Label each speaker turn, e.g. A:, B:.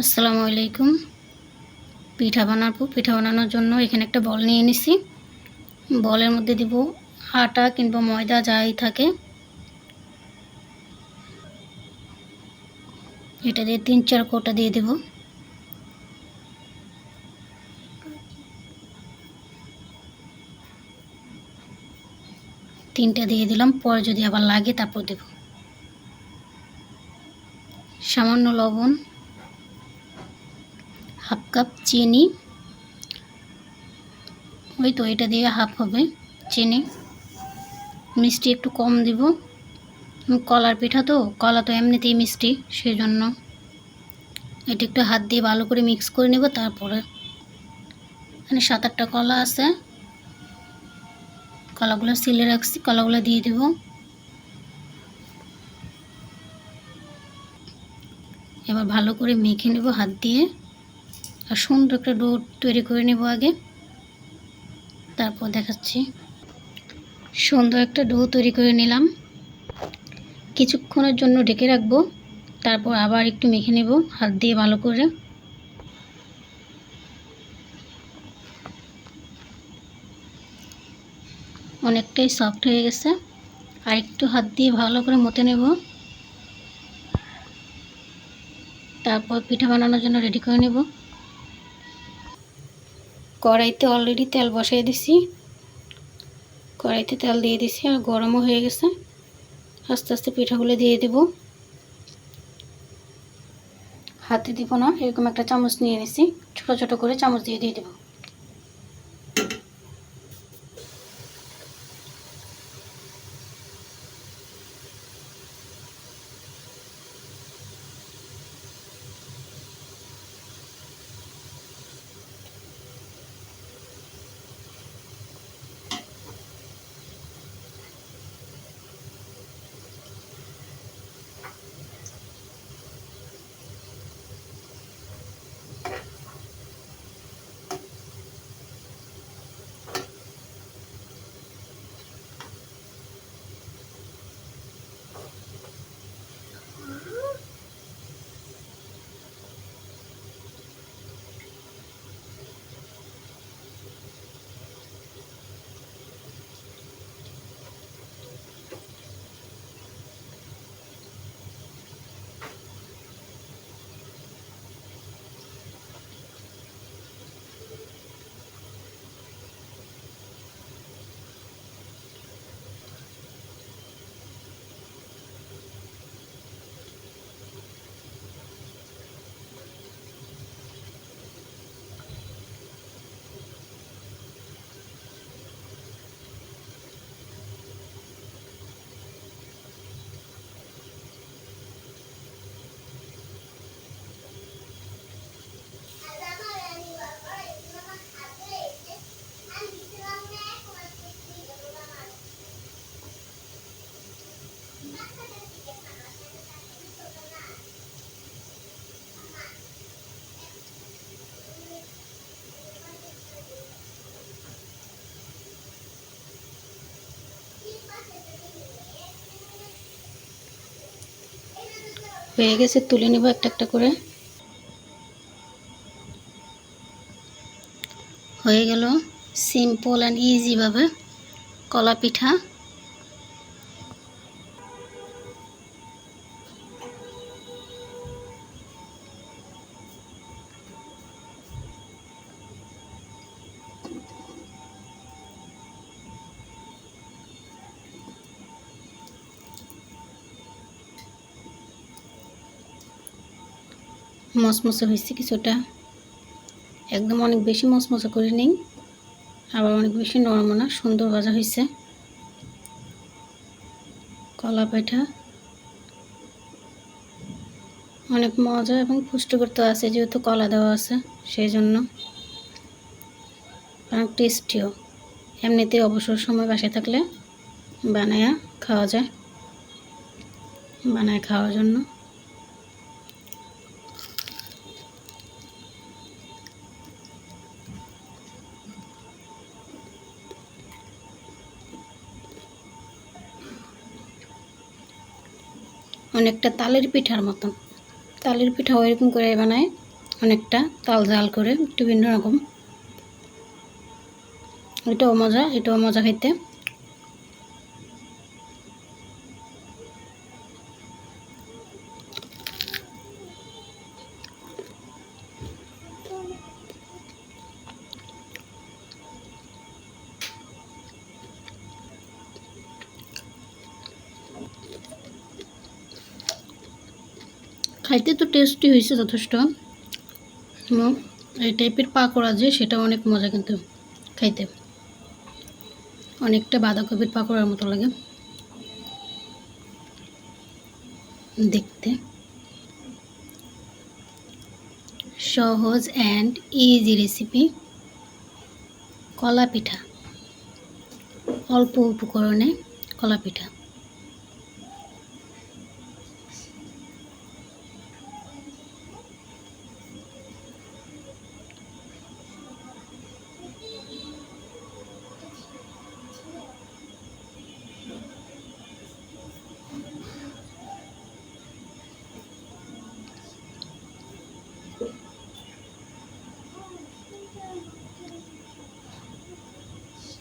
A: আসসালামু আলাইকুম। পিঠা বানাবো। পিঠা বানানোর জন্য এখানে একটা বল নিয়ে নিছি। বলের মধ্যে দিব আটা কিংবা ময়দা যাই থাকে। এটা দিয়ে তিন চার কোটা দিয়ে দেব। তিনটা দিয়ে দিলাম। পরে যদি আবার লাগে তারপর দেব। সামান্য লবণ। কাপ চিনি। ওই তো এটা দিয়ে হাফ হবে চিনি। মিষ্টি একটু কম দিব। কলার পিঠা তো, কলা তো এমনিতেই মিষ্টি সেই জন্য এটা একটু হাত দিয়ে ভালো করে মিক্স করে নেব, তারপরে এখানে সাত আটটা কলা আছে। কলাগুলো সিলে রাখছি, কলাগুলো দিয়ে দেব। এবার ভালো করে মেখে নেব হাত দিয়ে। আর সুন্দর একটা ডো তৈরি করে নেব আগে। তারপর দেখাচ্ছি। সুন্দর একটা ডো তৈরি করে নিলাম। কিছুক্ষণের জন্য ঢেকে রাখব। তারপর আবার একটু মেখে নেব হাত দিয়ে ভালো করে। অনেকটাই সফট হয়ে গেছে। আর একটু হাত দিয়ে ভালো করে মতে নেব। তারপর পিঠা বানানোর জন্য রেডি করে নেব। কড়াইতে অলরেডি তেল বসাই দিছি। কড়াইতে তেল দিয়ে দিছি আর গরমও হয়ে গেছে। আস্তে আস্তে পিঠাগুলো দিয়ে দেব। হাতে দিব না, এরকম একটা চামচ নিয়ে নিছি। ছোট ছোট করে চামচ দিয়ে দিয়ে দেবো। হয়ে গেছে তুলে নেব একটা একটা করে। হয়ে গেল সিম্পল অ্যান্ড ইজিভাবে কলা পিঠা। মসমসে হয়েছে কিছুটা। একদম অনেক বেশি মসমসে করে নিই, আবার অনেক বেশি নরম না, সুন্দর ভাজা হয়েছে। কলা পিঠা। অনেক মজা এবং পুষ্টিকর তো আছে, যেহেতু কলা দেওয়া আছে সেই জন্য অনেক টেস্টিও। এমনিতে অবসর সময় বাসে থাকলে বানায়া খাওয়া যায়। বানায় খাওয়ার জন্য। অনেকটা তালের পিঠার মতন। তালের পিঠাও রকম করে বানায়, অনেকটা তাল জাল করে, একটু ভিন্ন রকম। এটাও মজা এটাও মজা খাইতে। খাইতে তো টেস্টি হয়েছে যথেষ্ট। এই টাইপের পাকোড়া যে সেটা অনেক মজা কিন্তু খাইতে। অনেকটা বাঁধাকপির পাকোড়ার মতো লাগে। দেখতে। সহজ অ্যান্ড ইজি রেসিপি কলা পিঠা। অল্প উপকরণে কলা পিঠা।